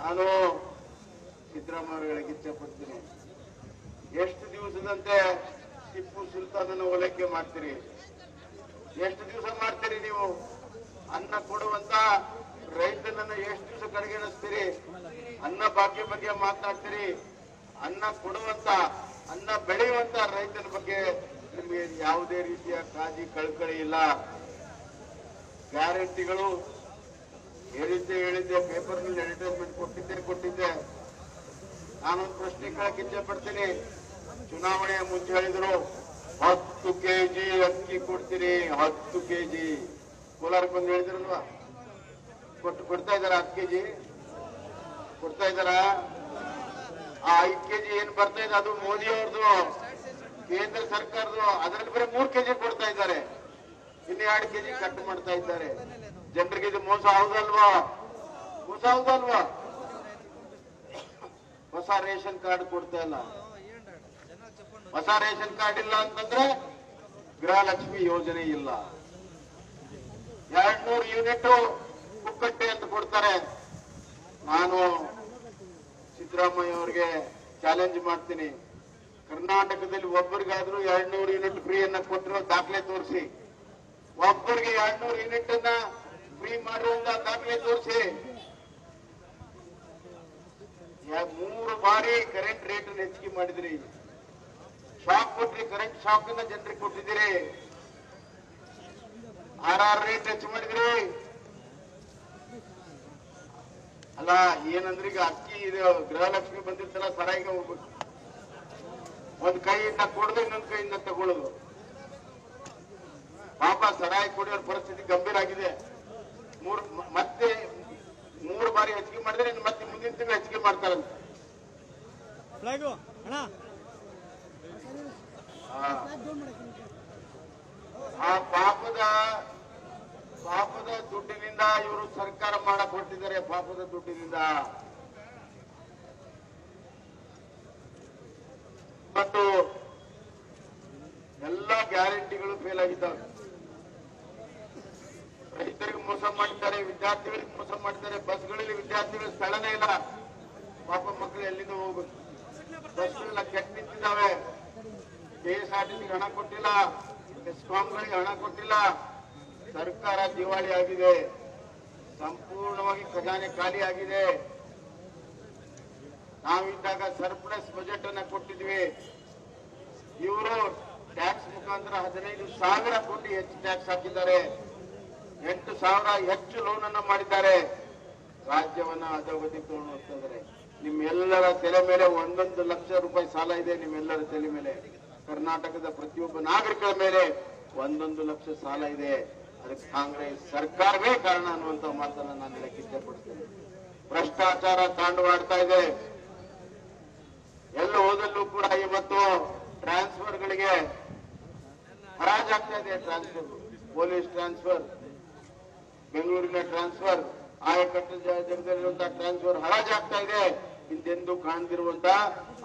ನಾನು ಸಿದ್ದರಾಮಯ್ಯ ಇಚ್ಛೆ ಪಡ್ತೀನಿ. ಎಷ್ಟು ದಿವಸದಂತೆ ಟಿಪ್ಪು ಸುಲ್ತಾನನ ಓಲೈಕೆ ಮಾಡ್ತೀರಿ? ಎಷ್ಟು ದಿವಸ ಮಾಡ್ತೀರಿ ನೀವು? ಅನ್ನ ಕೊಡುವಂತ ರೈತನನ್ನ ಎಷ್ಟು ದಿವಸ ಕಡೆಗಣಿಸ್ತೀರಿ ಅನ್ನ ಭಾಗ್ಯ ಬಗ್ಗೆ ಮಾತನಾಡ್ತೀರಿ ಅನ್ನ ಕೊಡುವಂತ, ಅನ್ನ ಬೆಳೆಯುವಂತ ರೈತನ ಬಗ್ಗೆ ನಿಮಗೆ ಯಾವುದೇ ರೀತಿಯ ಕಾಜಿ ಕಳ್ಕಳಿ ಇಲ್ಲ. ಗ್ಯಾರಂಟಿಗಳು ಹೇಳಿದ್ದೆ ಹೇಳಿದ್ದೆ, ಪೇಪರ್ನಲ್ಲಿ ಅಡ್ವರ್ಟೈಸ್ಮೆಂಟ್ ಕೊಟ್ಟಿದ್ದೆ ಕೊಟ್ಟಿದ್ದೆ. ನಾನೊಂದು ಪ್ರಶ್ನೆ ಕೇಳಕ್ಕೆ ಇಚ್ಛೆ ಪಡ್ತೀನಿ. ಚುನಾವಣೆಯ ಮುಂಚೆ ಹೇಳಿದ್ರು, ಹತ್ತು ಕೆಜಿ ಅಕ್ಕಿ ಕೊಡ್ತೀನಿ, ಹತ್ತು ಕೆಜಿ ಕೋಲಾರ ಬಂದು ಹೇಳಿದ್ರಲ್ವಾ? ಕೊಟ್ಟು, ಕೊಡ್ತಾ ಇದಾರ ಹತ್ತು ಕೆಜಿ ಕೊಡ್ತಾ ಇದಾರ ಆ ಐದು ಕೆಜಿ ಏನ್ ಬರ್ತಾ ಇದೆ? ಅದು ಮೋದಿ ಅವ್ರದ್ದು ಕೇಂದ್ರ ಸರ್ಕಾರದ್ದು, ಅದರಲ್ಲಿ ಬರೀ ಮೂರ್ ಕೆಜಿ ಕೊಡ್ತಾ ಇದ್ದಾರೆ. ಇನ್ನು ಎರಡು ಕೆಜಿ ಕಟ್ ಮಾಡ್ತಾ ಇದ್ದಾರೆ. ಜನರಿಗೆ ಇದು ಮೋಸ ಹೌದಲ್ವಾ? ಮೋಸ ಹೌದಲ್ವಾ? ಹೊಸ ರೇಷನ್ ಕಾರ್ಡ್ ಕೊಡ್ತಾ ಇಲ್ಲ. ಹೊಸ ರೇಷನ್ ಕಾರ್ಡ್ ಇಲ್ಲ ಅಂತಂದ್ರೆ ಗೃಹಲಕ್ಷ್ಮಿ ಯೋಜನೆ ಇಲ್ಲ. ಎರಡ್ ನೂರು ಯೂನಿಟ್ ಕುಕ್ಕಟ್ಟೆ ಅಂತ ಕೊಡ್ತಾರೆ. ನಾನು ಸಿದ್ದರಾಮಯ್ಯ ಅವರಿಗೆ ಚಾಲೆಂಜ್ ಮಾಡ್ತೀನಿ. ಕರ್ನಾಟಕದಲ್ಲಿ ಒಬ್ಬರಿಗಾದ್ರೂ ಎರಡ್ ನೂರು ಯೂನಿಟ್ ಫ್ರೀ ಅನ್ನ ಕೊಟ್ಟಿರೋ ದಾಖಲೆ ತೋರಿಸಿ. ಒಬ್ಬರಿಗೆ ಎರಡ್ ನೂರು ಯೂನಿಟ್ ಅನ್ನ ಫ್ರೀ ಮಾಡಿರುವಂತ ದಾಖಲೆ ತೋರಿಸಿ ಮೂರು ಬಾರಿ ಕರೆಂಟ್ ರೇಟ್ ಹೆಚ್ಚಿಗೆ ಮಾಡಿದ್ರಿ. ಶಾಕ್ ಕೊಟ್ರಿ ಕರೆಂಟ್ ಶಾಕ್ ಇಂದ ಜನರಿಗೆ ಕೊಟ್ಟಿದ್ದೀರಿ. ಆರ್ ಆರ್ ರೇಟ್ ಹೆಚ್ಚು ಮಾಡಿದ್ರಿ. ಅಲ್ಲ ಏನಂದ್ರೆ ಈಗ ಅಕ್ಕಿ ಇದು ಗೃಹಲಕ್ಷ್ಮಿ ಬಂದಿರ್ತಲ್ಲ ಸರಾಯಿಗೆ ಹೋಗ್ಬೇಕು. ಒಂದ್ ಕೈಯಿಂದ ಕೊಡದು, ಇನ್ನೊಂದ್ ಕೈಯಿಂದ ತಗೊಳ್ಳೋದು ಪಾಪ ಸರಾಯಿ ಕೊಡಿಯೋ ಪರಿಸ್ಥಿತಿ ಗಂಭೀರ ಆಗಿದೆ. ಮೂರ್ ಮತ್ತೆ ಮೂರು ಬಾರಿ ಹೆಚ್ಚಿಗೆ ಮಾಡಿದ್ರೆ ಮತ್ತೆ ಮುಂದಿನ ತಿಂಗಳು ಹೆಚ್ಚಿಗೆ ಮಾಡ್ತಾರಂತೆ. ಆ ಪಾಪದ ಪಾಪದ ದುಡ್ಡಿನಿಂದ ಇವರು ಸರ್ಕಾರ ಮಾಡಕ್ ಹೊರಟಿದ್ದಾರೆ ಪಾಪದ ದುಡ್ಡಿನಿಂದ. ಮತ್ತು ಎಲ್ಲ ಗ್ಯಾರಂಟಿಗಳು ಫೇಲ್ ಆಗಿದ್ದಾವೆ. ರೈತರಿಗೆ ಮೋಸ ಮಾಡಿದ್ದಾರೆ ವಿದ್ಯಾರ್ಥಿಗಳಿಗೆ ಮೋಸ ಮಾಡಿದ್ದಾರೆ ಬಸ್ಗಳಲ್ಲಿ ವಿದ್ಯಾರ್ಥಿಗಳ ಸ್ಥಳನೇ ಇಲ್ಲ. ಪಾಪ ಮಕ್ಕಳು ಎಲ್ಲಿಂದ ಹೋಗ್ಬೇಕು? ಬಸ್ಗಳೆಲ್ಲ ಕೆಟ್ಟ ನಿಂತಿದ್ದಾವೆ. ಕೆಎಸ್ಆರ್ಟಿಸಿಗೆ ಹಣ ಕೊಟ್ಟಿಲ್ಲ, ಎಸ್ಕಾಂಗಳಿಗೆ ಹಣ ಕೊಟ್ಟಿಲ್ಲ. ಸರ್ಕಾರ ದಿವಾಳಿ ಆಗಿದೆ. ಸಂಪೂರ್ಣವಾಗಿ ಖಜಾನೆ ಖಾಲಿ ಆಗಿದೆ. ನಾವಿದ್ದಾಗ ಸರ್ಪ್ಲಸ್ ಬಜೆಟ್ ಅನ್ನ ಕೊಟ್ಟಿದ್ವಿ. ಇವರು ಟ್ಯಾಕ್ಸ್ ಮುಖಾಂತರ ಹದಿನೈದು ಸಾವಿರ ಕೋಟಿ ಹೆಚ್ಚು ಟ್ಯಾಕ್ಸ್ ಹಾಕಿದ್ದಾರೆ. ಎಂಟು ಸಾವಿರ ಹೆಚ್ಚು ಲೋನ್ ಅನ್ನು ಮಾಡಿದ್ದಾರೆ. ರಾಜ್ಯವನ್ನ ಅಧೋಗತಿ ಹೋಗ್ತಾ ನಿಮ್ಮೆಲ್ಲರ ತಲೆ ಮೇಲೆ ಒಂದೊಂದು ಲಕ್ಷ ರೂಪಾಯಿ ಸಾಲ ಇದೆ ನಿಮ್ಮೆಲ್ಲರ ತಲೆ ಮೇಲೆ. ಕರ್ನಾಟಕದ ಪ್ರತಿಯೊಬ್ಬ ನಾಗರಿಕರ ಮೇಲೆ ಒಂದೊಂದು ಲಕ್ಷ ಸಾಲ ಇದೆ. ಅದಕ್ಕೆ ಕಾಂಗ್ರೆಸ್ ಸರ್ಕಾರವೇ ಕಾರಣ ಅನ್ನುವಂತ ಮಾತನ್ನ ನಾನು ಹೇಳಕ್ಕೆ ಇಷ್ಟಪಡ್ತೇನೆ. ಭ್ರಷ್ಟಾಚಾರ ತಾಂಡವಾಡ್ತಾ ಇದೆ. ಎಲ್ಲ ಹೋದಲ್ಲೂ ಕೂಡ ಇವತ್ತು ಟ್ರಾನ್ಸ್ಫರ್ಗಳಿಗೆ ಹರಾಜಾಗ್ತಾ ಇದೆ ಟ್ರಾನ್ಸ್ಫರ್ ಪೊಲೀಸ್ ಟ್ರಾನ್ಸ್ಫರ್ ಬೆಂಗಳೂರಿನ ಟ್ರಾನ್ಸ್ಫರ್ ಆಯಕಟ್ಟು ಜಾಗದಲ್ಲಿರುವಂತಹ ಟ್ರಾನ್ಸ್ಫರ್ ಹರಾಜಾಗ್ತಾ ಇದೆ ಹಿಂದೆಂದು ಕಾಣದಿರುವಂತ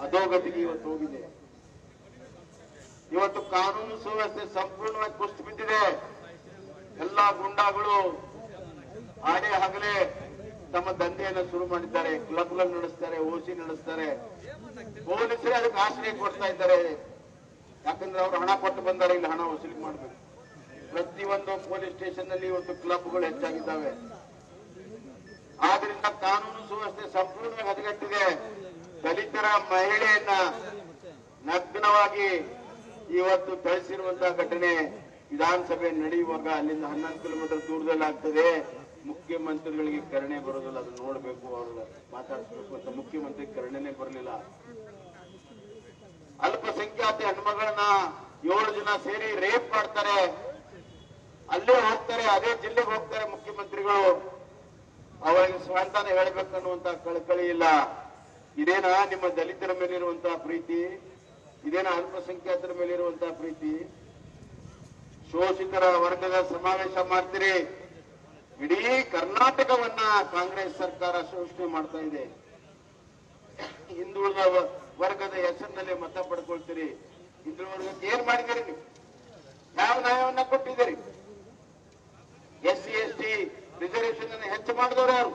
ಅಧೋಗತಿಗೆ ಇವತ್ತು ಹೋಗಿದೆ. ಇವತ್ತು ಕಾನೂನು ಸುವ್ಯವಸ್ಥೆ ಸಂಪೂರ್ಣವಾಗಿ ಕುಸಿದು ಬಿದ್ದಿದೆ ಎಲ್ಲಾ ಗುಂಡಾಗಳು ಆಡೆ ಹಗಲೇ ತಮ್ಮ ದಂಧೆಯನ್ನು ಶುರು ಮಾಡಿದ್ದಾರೆ. ಕ್ಲಬ್ಗಳು ನಡೆಸ್ತಾರೆ ಓಸಿ ನಡೆಸ್ತಾರೆ. ಪೊಲೀಸರೇ ಅದಕ್ಕೆ ಆಶ್ರಯ ಕೊಡ್ತಾ ಇದ್ದಾರೆ. ಯಾಕಂದ್ರೆ ಅವರು ಹಣ ಕೊಟ್ಟು ಬಂದಾರೆ, ಇಲ್ಲಿ ಹಣ ವಸೂಲಿ ಮಾಡ್ಬೇಕು. ಪ್ರತಿಯೊಂದು ಪೊಲೀಸ್ ಸ್ಟೇಷನ್ನಲ್ಲಿ ಇವತ್ತು ಕ್ಲಬ್ಗಳು ಹೆಚ್ಚಾಗಿದ್ದಾವೆ. ಆದ್ರಿಂದ ಕಾನೂನು ಸುವ್ಯವಸ್ಥೆ ಸಂಪೂರ್ಣವಾಗಿ ಹದಗೆಟ್ಟಿದೆ. ದಲಿತರ ಮಹಿಳೆಯನ್ನ ನಗ್ನವಾಗಿ ಇವತ್ತು ಥಳಿಸಿರುವಂತಹ ಘಟನೆ ವಿಧಾನಸಭೆ ನಡೆಯುವಾಗ ಅಲ್ಲಿಂದ ಹನ್ನೊಂದು ಕಿಲೋಮೀಟರ್ ದೂರದಲ್ಲಿ ಆಗ್ತದೆ. ಮುಖ್ಯಮಂತ್ರಿಗಳಿಗೆ ಕರುಣೆ ಬರೋದಿಲ್ಲ, ಅದನ್ನ ನೋಡಬೇಕು ಅವರು ಮಾತಾಡಿಸ್ಬೇಕು ಅಂತ ಮುಖ್ಯಮಂತ್ರಿ ಕರುಣೆನೆ ಬರಲಿಲ್ಲ. ಅಲ್ಪಸಂಖ್ಯಾತ ಹೆಣ್ಮಗಳನ್ನ ಏಳು ಜನ ಸೇರಿ ರೇಪ್ ಮಾಡ್ತಾರೆ. ಅಲ್ಲೇ ಹೋಗ್ತಾರೆ, ಅದೇ ಜಿಲ್ಲೆಗೆ ಹೋಗ್ತಾರೆ ಮುಖ್ಯಮಂತ್ರಿಗಳು. ಅವರಿಗೆ ಸ್ವಾಂತಾನ ಹೇಳ್ಬೇಕನ್ನುವಂತ ಕಳಕಳಿ ಇಲ್ಲ. ಇದೇನಾ ನಿಮ್ಮ ದಲಿತರ ಮೇಲಿರುವಂತಹ ಪ್ರೀತಿ? ಇದೇನಾ ಅಲ್ಪಸಂಖ್ಯಾತರ ಮೇಲಿರುವಂತಹ ಪ್ರೀತಿ? ಶೋಷಿತರ ವರ್ಗದ ಸಮಾವೇಶ ಮಾಡ್ತೀರಿ. ಇಡೀ ಕರ್ನಾಟಕವನ್ನ ಕಾಂಗ್ರೆಸ್ ಸರ್ಕಾರ ಶೋಷಣೆ ಮಾಡ್ತಾ ಇದೆ. ಹಿಂದುಳಿದ ವರ್ಗದ ಹೆಸರಿನಲ್ಲಿ ಮತ ಪಡ್ಕೊಳ್ತೀರಿ. ಹಿಂದುಳಿದ ವರ್ಗಕ್ಕೆ ಏನ್ ಮಾಡಿದಿರಿ ನೀವು? ಯಾವ ನ್ಯಾಯವನ್ನ ಕೊಟ್ಟಿದ್ದೀರಿ? S C S T reservation ಅನ್ನು ಹೆಚ್ಚು ಮಾಡಿದವರು ಯಾರು?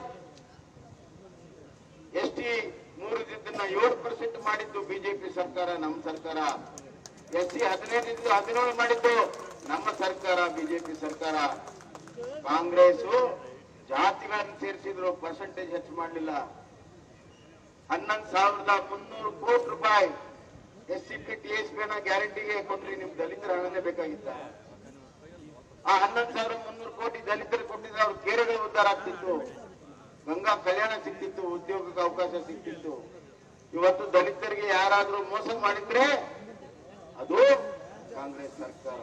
ಮೂರು ಮೂರಿದ್ದನ್ನ ಏಳು ಪರ್ಸೆಂಟ್ ಮಾಡಿದ್ದು ಬಿಜೆಪಿ ಸರ್ಕಾರ, ನಮ್ಮ ಸರ್ಕಾರ. ಎಸ್ ಸಿ ಹದಿನೈದು ಹದಿನೇಳು ಮಾಡಿದ್ದು ನಮ್ಮ ಸರ್ಕಾರ, ಬಿಜೆಪಿ ಸರ್ಕಾರ. ಕಾಂಗ್ರೆಸ್ ಜಾತಿಗಳನ್ನು ಸೇರಿಸಿದ್ರು, ಪರ್ಸೆಂಟೇಜ್ ಹೆಚ್ಚು ಮಾಡಲಿಲ್ಲ. ಹನ್ನೊಂದು ಸಾವಿರದ ಮುನ್ನೂರು ಕೋಟಿ ರೂಪಾಯಿ S C P T S P ಗ್ಯಾರಂಟಿಗೆ ಕೊಟ್ರಿ, ನಿಮ್ ದಲಿತರ ಹಣನೇ ಬೇಕಾಗಿತ್ತ. ಆ ಹನ್ನೊಂದು ಸಾವಿರ ಮುನ್ನೂರು ಕೋಟಿ ದಲಿತರು ಕೊಟ್ಟಿದ್ರೆ ಅವ್ರ ಕೆರೆಗಳು ಉದ್ಧಾರ ಆಗ್ತಿತ್ತು. ಗಂಗಾ ಕಲ್ಯಾಣ ಸಿಗ್ತಿತ್ತು ಉದ್ಯೋಗಕ್ಕೆ ಅವಕಾಶ ಸಿಗ್ತಿತ್ತು ಇವತ್ತು ದಲಿತರಿಗೆ ಯಾರಾದ್ರೂ ಮೋಸ ಮಾಡಿದ್ರೆ ಅದು ಕಾಂಗ್ರೆಸ್ ಸರ್ಕಾರ.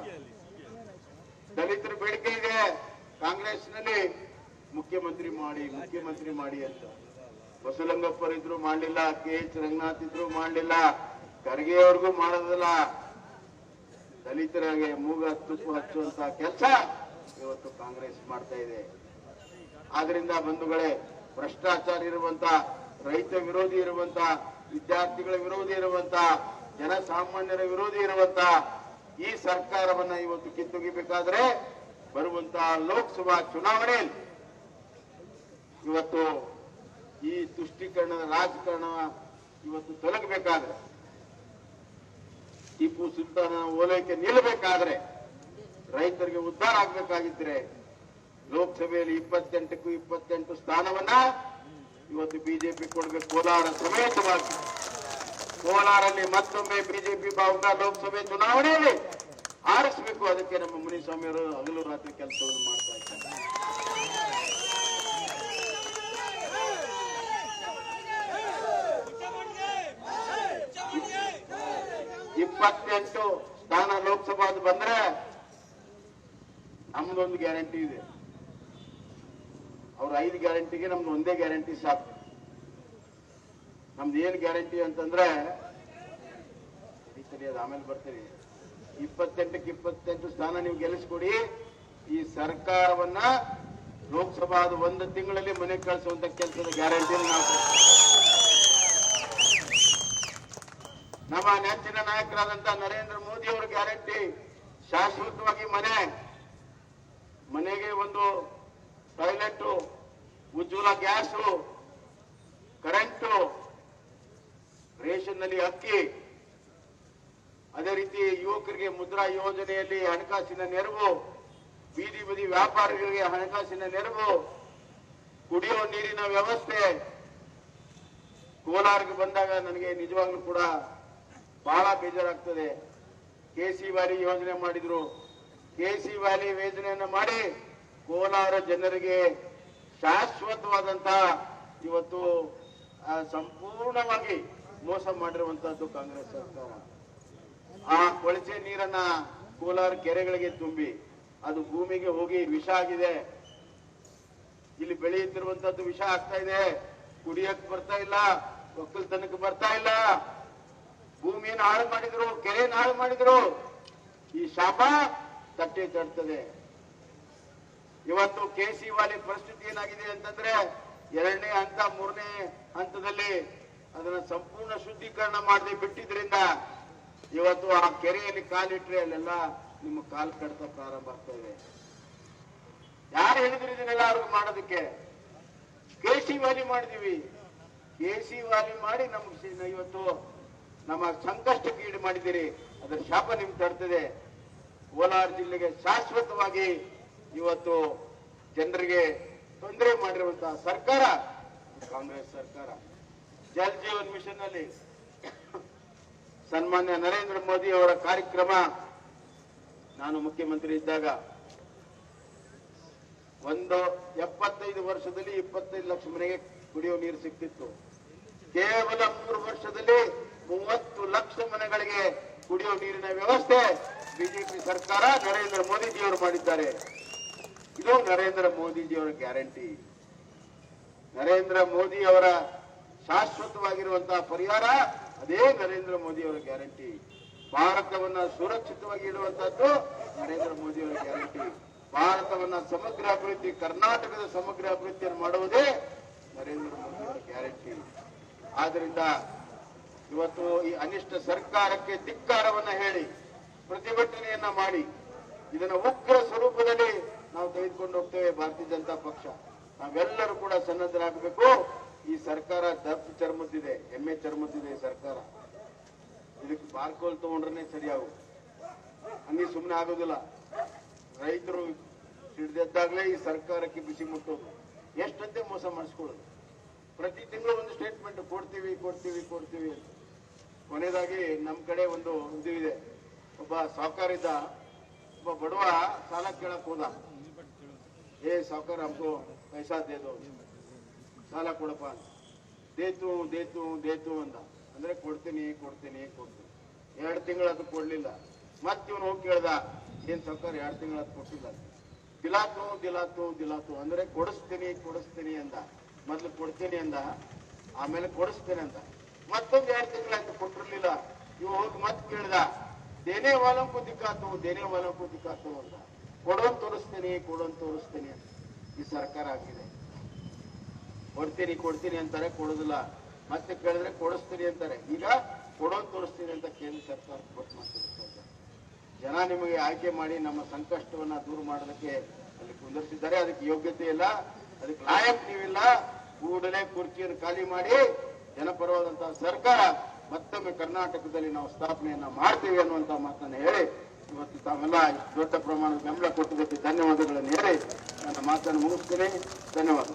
ದಲಿತರ ಬೇಡಿಕೆ ಇದೆ, ಕಾಂಗ್ರೆಸ್ನಲ್ಲಿ ಮುಖ್ಯಮಂತ್ರಿ ಮಾಡಿ ಮುಖ್ಯಮಂತ್ರಿ ಮಾಡಿ ಅಂತ. ಬಸವಲಿಂಗಪ್ಪರ್ ಇದ್ರು ಮಾಡಲಿಲ್ಲ, ಕೆ ಎಚ್ ರಂಗನಾಥ್ ಇದ್ರು ಮಾಡಲಿಲ್ಲ, ಖರ್ಗೆ ಅವ್ರಿಗೂ ಮಾಡೋದಿಲ್ಲ. ದಲಿತರಿಗೆ ಮೂಗ ತುಪ್ಪು ಹಚ್ಚುವಂತ ಕೆಲಸ ಇವತ್ತು ಕಾಂಗ್ರೆಸ್ ಮಾಡ್ತಾ ಇದೆ. ಆದ್ರಿಂದ ಬಂಧುಗಳೇ, ಭ್ರಷ್ಟಾಚಾರ ಇರುವಂತ, ರೈತ ವಿರೋಧಿ ಇರುವಂತ, ವಿದ್ಯಾರ್ಥಿಗಳ ವಿರೋಧಿ ಇರುವಂತ, ಜನಸಾಮಾನ್ಯರ ವಿರೋಧಿ ಇರುವಂತ ಈ ಸರ್ಕಾರವನ್ನ ಇವತ್ತು ಕಿತ್ತೊಗಿಬೇಕಾದ್ರೆ ಬರುವಂತ ಲೋಕಸಭಾ ಚುನಾವಣೆ ಇವತ್ತು ಈ ತುಷ್ಟೀಕರಣದ ರಾಜಕಾರಣ ಇವತ್ತು ತೊಲಗಬೇಕಾದ್ರೆ ಟಿಪ್ಪು ಸುಲ್ತಾನ ಓಲೈಕೆ ನಿಲ್ಲಬೇಕಾದ್ರೆ ರೈತರಿಗೆ ಉದ್ಧಾರ ಆಗ್ಬೇಕಾಗಿದ್ರೆ ಲೋಕಸಭೆಯಲ್ಲಿ ಇಪ್ಪತ್ತೆಂಟಕ್ಕೂ ಇಪ್ಪತ್ತೆಂಟು ಸ್ಥಾನವನ್ನ ಇವತ್ತು ಬಿಜೆಪಿ ಕೊಡಬೇಕು ಕೋಲಾರ ಸಮೇತವಾಗಿ. ಕೋಲಾರಲ್ಲಿ ಮತ್ತೊಮ್ಮೆ ಬಿಜೆಪಿ ಬಾವುಟ ಲೋಕಸಭೆ ಚುನಾವಣೆಯಲ್ಲಿ ಆರಿಸಬೇಕು. ಅದಕ್ಕೆ ನಮ್ಮ ಮುನಿಸ್ವಾಮಿಯವರು ಹಗಲು ರಾತ್ರಿ ಕೆಲಸವನ್ನು ಮಾಡ್ತಾ ಇದ್ದಾರೆ. ಇಪ್ಪತ್ತೆಂಟು ಸ್ಥಾನ ಲೋಕಸಭಾದ ಬಂದ್ರೆ ನಮ್ದೊಂದು ಗ್ಯಾರಂಟಿ ಇದೆ. ಅವ್ರ ಐದು ಗ್ಯಾರಂಟಿಗೆ ನಮ್ದು ಒಂದೇ ಗ್ಯಾರಂಟಿ ಸಾಕು. ನಮ್ದು ಏನು ಗ್ಯಾರಂಟಿ ಅಂತಂದ್ರೆ ಸರಿ, ಅದು ಆಮೇಲೆ ಬರ್ತೀರಿ ಇಪ್ಪತ್ತೆಂಟಕ್ಕೆ ಇಪ್ಪತ್ತೆಂಟು ಸ್ಥಾನ ನೀವು ಗೆಲ್ಲಿಸ್ಕೊಡಿ. ಈ ಸರ್ಕಾರವನ್ನ ಲೋಕಸಭಾದ ಒಂದು ತಿಂಗಳಲ್ಲಿ ಮನೆ ಕಳಿಸುವಂತ ಕೆಲಸದ ಗ್ಯಾರಂಟಿ ನಾವು. ನಮ್ಮ ನೆಚ್ಚಿನ ನಾಯಕರಾದಂತ ನರೇಂದ್ರ ಮೋದಿ ಅವರ ಗ್ಯಾರಂಟಿ, ಶಾಶ್ವತವಾಗಿ ಮನೆ, ಮನೆಗೆ ಒಂದು ಟಾಯ್ಲೆಟ್ ಉಜ್ವಲ ಗ್ಯಾಸು ಕರೆಂಟು ರೇಷನ್ನಲ್ಲಿ ಅಕ್ಕಿ, ಅದೇ ರೀತಿ ಯುವಕರಿಗೆ ಮುದ್ರಾ ಯೋಜನೆಯಲ್ಲಿ ಹಣಕಾಸಿನ ನೆರವು, ಬೀದಿ ಬದಿ ವ್ಯಾಪಾರಿಗಳಿಗೆ ಹಣಕಾಸಿನ ನೆರವು ಕುಡಿಯುವ ನೀರಿನ ವ್ಯವಸ್ಥೆ ಕೋಲಾರ್ಗೆ ಬಂದಾಗ ನನಗೆ ನಿಜವಾಗ್ಲೂ ಕೂಡ ಬಹಳ ಬೇಜಾರಾಗ್ತದೆ. ಕೆ ಸಿ ವ್ಯಾಲಿ ಯೋಜನೆ ಮಾಡಿದ್ರು. ಕೆ ಸಿ ವ್ಯಾಲಿ ಯೋಜನೆಯನ್ನು ಮಾಡಿ ಕೋಲಾರ ಜನರಿಗೆ ಶಾಶ್ವತವಾದಂತಹ ಇವತ್ತು ಸಂಪೂರ್ಣವಾಗಿ ಮೋಸ ಮಾಡಿರುವಂತಹದ್ದು ಕಾಂಗ್ರೆಸ್ ಸರ್ಕಾರ. ಆ ಕೊಳಚೆ ನೀರನ್ನ ಕೋಲಾರ ಕೆರೆಗಳಿಗೆ ತುಂಬಿ, ಅದು ಭೂಮಿಗೆ ಹೋಗಿ ವಿಷ ಆಗಿದೆ. ಇಲ್ಲಿ ಬೆಳೆಯುತ್ತಿರುವಂತದ್ದು ವಿಷ ಆಗ್ತಾ ಇದೆ. ಕುಡಿಯಕ್ ಬರ್ತಾ ಇಲ್ಲ. ಒಕ್ಕಲ್ತನಕ್ಕೆ ಬರ್ತಾ ಇಲ್ಲ. ಭೂಮಿಯನ್ನು ಹಾಳು ಮಾಡಿದ್ರು, ಕೆರೆಯನ್ನು ಹಾಳು ಮಾಡಿದ್ರು. ಈ ಶಾಪ ತಟ್ಟೆ ತರ್ತದೆ. ಇವತ್ತು ಕೆ ಸಿ ವಾಲಿ ಪರಿಸ್ಥಿತಿ ಏನಾಗಿದೆ ಅಂತಂದ್ರೆ ಎರಡನೇ ಹಂತ, ಮೂರನೇ ಹಂತದಲ್ಲಿ ಅದನ್ನ ಸಂಪೂರ್ಣ ಶುದ್ಧೀಕರಣ ಮಾಡದೆ ಬಿಟ್ಟಿದ್ರಿಂದ ಇವತ್ತು ಆ ಕೆರೆಯಲ್ಲಿ ಕಾಲಿಟ್ರೆ ಅಲ್ಲೆಲ್ಲ ನಿಮ್ಮ ಕಾಲ್ ಕಡತ ಪ್ರಾರಂಭ ಆಗ್ತಾ ಇದೆ ಯಾರು ಹೇಳಿದ್ರು ಇದನ್ನೆಲ್ಲ ಅವ್ರಿಗೆ ಮಾಡೋದಕ್ಕೆ? ಕೆ ಸಿ ವಾಲಿ ಮಾಡಿದೀವಿ. ಕೆ ಸಿ ವಾಲಿ ಮಾಡಿ ನಮ್ಗೆ ಇವತ್ತು ನಮ್ಮ ಸಂಕಷ್ಟಕ್ಕೆ ಈಡು ಮಾಡಿದ್ದೀರಿ. ಅದರ ಶಾಪ ನಿಮ್ಗೆ ತಡ್ತದೆ ಕೋಲಾರ ಜಿಲ್ಲೆಗೆ ಶಾಶ್ವತವಾಗಿ ಇವತ್ತು ಜನರಿಗೆ ತೊಂದರೆ ಮಾಡಿರುವಂತಹ ಸರ್ಕಾರ, ಕಾಂಗ್ರೆಸ್ ಸರ್ಕಾರ, ಜಲ್ ಜೀವನ್ ಮಿಷನ್ ಅಲ್ಲಿ ಸನ್ಮಾನ್ಯ ನರೇಂದ್ರ ಮೋದಿ ಅವರ ಕಾರ್ಯಕ್ರಮ ನಾನು ಮುಖ್ಯಮಂತ್ರಿ ಇದ್ದಾಗ ಒಂದು ಎಪ್ಪತ್ತೈದು ವರ್ಷದಲ್ಲಿ ಇಪ್ಪತ್ತೈದು ಲಕ್ಷ ಮನೆಗೆ ಕುಡಿಯುವ ನೀರು ಸಿಕ್ತಿತ್ತು. ಕೇವಲ ಮೂರು ವರ್ಷದಲ್ಲಿ ಮೂವತ್ತು ಲಕ್ಷ ಮನೆಗಳಿಗೆ ಕುಡಿಯುವ ನೀರಿನ ವ್ಯವಸ್ಥೆ ಬಿಜೆಪಿ ಸರ್ಕಾರ ನರೇಂದ್ರ ಮೋದಿಜಿಯವರು ಮಾಡಿದ್ದಾರೆ. ಇದು ನರೇಂದ್ರ ಮೋದಿಜಿಯವರ ಗ್ಯಾರಂಟಿ. ನರೇಂದ್ರ ಮೋದಿ ಅವರ ಶಾಶ್ವತವಾಗಿರುವಂತಹ ಪರಿಹಾರ, ಅದೇ ನರೇಂದ್ರ ಮೋದಿ ಅವರ ಗ್ಯಾರಂಟಿ. ಭಾರತವನ್ನ ಸುರಕ್ಷಿತವಾಗಿ ಇಡುವಂತಹದ್ದು ನರೇಂದ್ರ ಮೋದಿ ಅವರ ಗ್ಯಾರಂಟಿ. ಭಾರತವನ್ನ ಸಮಗ್ರ ಅಭಿವೃದ್ಧಿ, ಕರ್ನಾಟಕದ ಸಮಗ್ರ ಅಭಿವೃದ್ಧಿಯನ್ನು ಮಾಡುವುದೇ ನರೇಂದ್ರ ಮೋದಿ ಅವರ ಗ್ಯಾರಂಟಿ. ಆದ್ರಿಂದ ಇವತ್ತು ಈ ಅನಿಷ್ಟ ಸರ್ಕಾರಕ್ಕೆ ಧಿಕ್ಕಾರವನ್ನ ಹೇಳಿ ಪ್ರತಿಭಟನೆಯನ್ನ ಮಾಡಿ ಇದನ್ನ ಉಗ್ರ ಸ್ವರೂಪದಲ್ಲಿ ನಾವು ತೆಗೆದುಕೊಂಡು ಹೋಗ್ತೇವೆ ಭಾರತೀಯ ಜನತಾ ಪಕ್ಷ. ನಾವೆಲ್ಲರೂ ಕೂಡ ಸನ್ನದ್ಧರಾಗಬೇಕು. ಈ ಸರ್ಕಾರ ದಪ್ಪ ಚರ್ಮದ್ದಿದೆ, ಎಮ್ಮೆ ಚರ್ಮದ್ದಿದೆ ಈ ಸರ್ಕಾರ. ಇದಕ್ಕೆ ಬಾರ್ಕೋಲ್ ತಗೊಂಡ್ರೆ ಸರಿಯಾಗು. ಹಂಗೆ ಸುಮ್ಮನೆ ಆಗೋದಿಲ್ಲ. ರೈತರು ಹಿಡಿದದ್ದಾಗಲೇ ಈ ಸರ್ಕಾರಕ್ಕೆ ಬಿಸಿ ಮುಟ್ಟೋದು. ಎಷ್ಟಂತೆ ಮೋಸ ಮಾಡಿಸ್ಕೊಳ್ಳೋದು? ಪ್ರತಿ ತಿಂಗಳು ಒಂದು ಸ್ಟೇಟ್ಮೆಂಟ್ ಕೊಡ್ತೀವಿ ಕೊಡ್ತೀವಿ ಕೊಡ್ತೀವಿ ಅಂತ. ಕೊನೆಯದಾಗಿ ನಮ್ಮ ಕಡೆ ಒಂದು ಇದು ಇದೆ. ಒಬ್ಬ ಸಾಹುಕಾರ ಇದ್ದ ಒಬ್ಬ ಬಡವ ಸಾಲ ಕೇಳಕ್ ಹೋದ. ಏ ಸಾಹುಕಾರ ಹಮ್ಕೋ ಪೈಸಾ ದೇದು ಸಾಲ ಕೊಡಪ್ಪ. ದೇತು ದೇತು ದೇತು ಅಂದ. ಅಂದ್ರೆ ಕೊಡ್ತೀನಿ ಕೊಡ್ತೀನಿ ಕೊಡ್ತೀನಿ. ಎರಡು ತಿಂಗಳ ಅದು ಕೊಡ್ಲಿಲ್ಲ. ಮತ್ತೆ ಇವನು ಹೋಗಿ ಕೇಳ್ದ, ಏನ್ ಸಾವುಕಾರ ಎರಡು ತಿಂಗಳ ಅದು ಕೊಟ್ಟಿಲ್ಲ. ದಿಲಾತು ದಿಲಾತು ದಿಲಾತು ಅಂದ್ರೆ ಕೊಡಿಸ್ತೀನಿ ಕೊಡಿಸ್ತೀನಿ ಅಂದ. ಮೊದ್ಲು ಕೊಡ್ತೀನಿ ಅಂದ, ಆಮೇಲೆ ಕೊಡಿಸ್ತೇನೆ ಅಂತ ಮತ್ತೊಂದು ಎರಡು ತಿಂಗಳಾಯ್ತು ಕೊಟ್ಟಿರ್ಲಿಲ್ಲ ಇವ್ ಮತ್ ಕೇಳ್ದ, ದೇನೇ ಹೊಲಂಕು ದಿಕ್ಕಾತು, ದೇನೇ ಹೊಲಂಕು ದಿಕ್ಕಾತು ಅಂತ. ಕೊಡೋನ್ ತೋರಿಸ್ತೀನಿ ಕೊಡೋನ್ ತೋರಿಸ್ತೀನಿ ಅಂತ ಈ ಸರ್ಕಾರ ಆಗಿದೆ. ಕೊಡ್ತೀನಿ ಕೊಡ್ತೀನಿ ಅಂತಾರೆ, ಕೊಡೋದಿಲ್ಲ. ಮತ್ತೆ ಕೇಳಿದ್ರೆ ಕೊಡಿಸ್ತೀನಿ ಅಂತಾರೆ. ಈಗ ಕೊಡೋನ್ ತೋರಿಸ್ತೀನಿ ಅಂತ ಕೇಂದ್ರ ಸರ್ಕಾರ ಕೊಟ್ಟು ಜನ ನಿಮಗೆ ಆಯ್ಕೆ ಮಾಡಿ ನಮ್ಮ ಸಂಕಷ್ಟವನ್ನ ದೂರ ಮಾಡೋದಕ್ಕೆ ಅಲ್ಲಿ ಕುಂದರ್ಸಿದ್ದಾರೆ. ಅದಕ್ಕೆ ಯೋಗ್ಯತೆ ಇಲ್ಲ. ಅದಕ್ಕೆ ಲಾಯಕ್ ನೀವಿಲ್ಲ. ಕೂಡಲೇ ಕುರ್ಚಿಯನ್ನು ಖಾಲಿ ಮಾಡಿ, ಜನಪರವಾದಂತಹ ಸರ್ಕಾರ ಮತ್ತೊಮ್ಮೆ ಕರ್ನಾಟಕದಲ್ಲಿ ನಾವು ಸ್ಥಾಪನೆಯನ್ನ ಮಾಡ್ತೇವೆ ಅನ್ನುವಂತ ಮಾತನ್ನು ಹೇಳಿ, ಇವತ್ತು ತಾವೆಲ್ಲ ದೊಡ್ಡ ಪ್ರಮಾಣದ ಬೆಂಬಲ ಕೊಟ್ಟಿದ್ದಕ್ಕೆ ಧನ್ಯವಾದಗಳನ್ನು ಹೇಳಿ ನನ್ನ ಮಾತನ್ನು ಮುಗಿಸ್ತೇನೆ. ಧನ್ಯವಾದ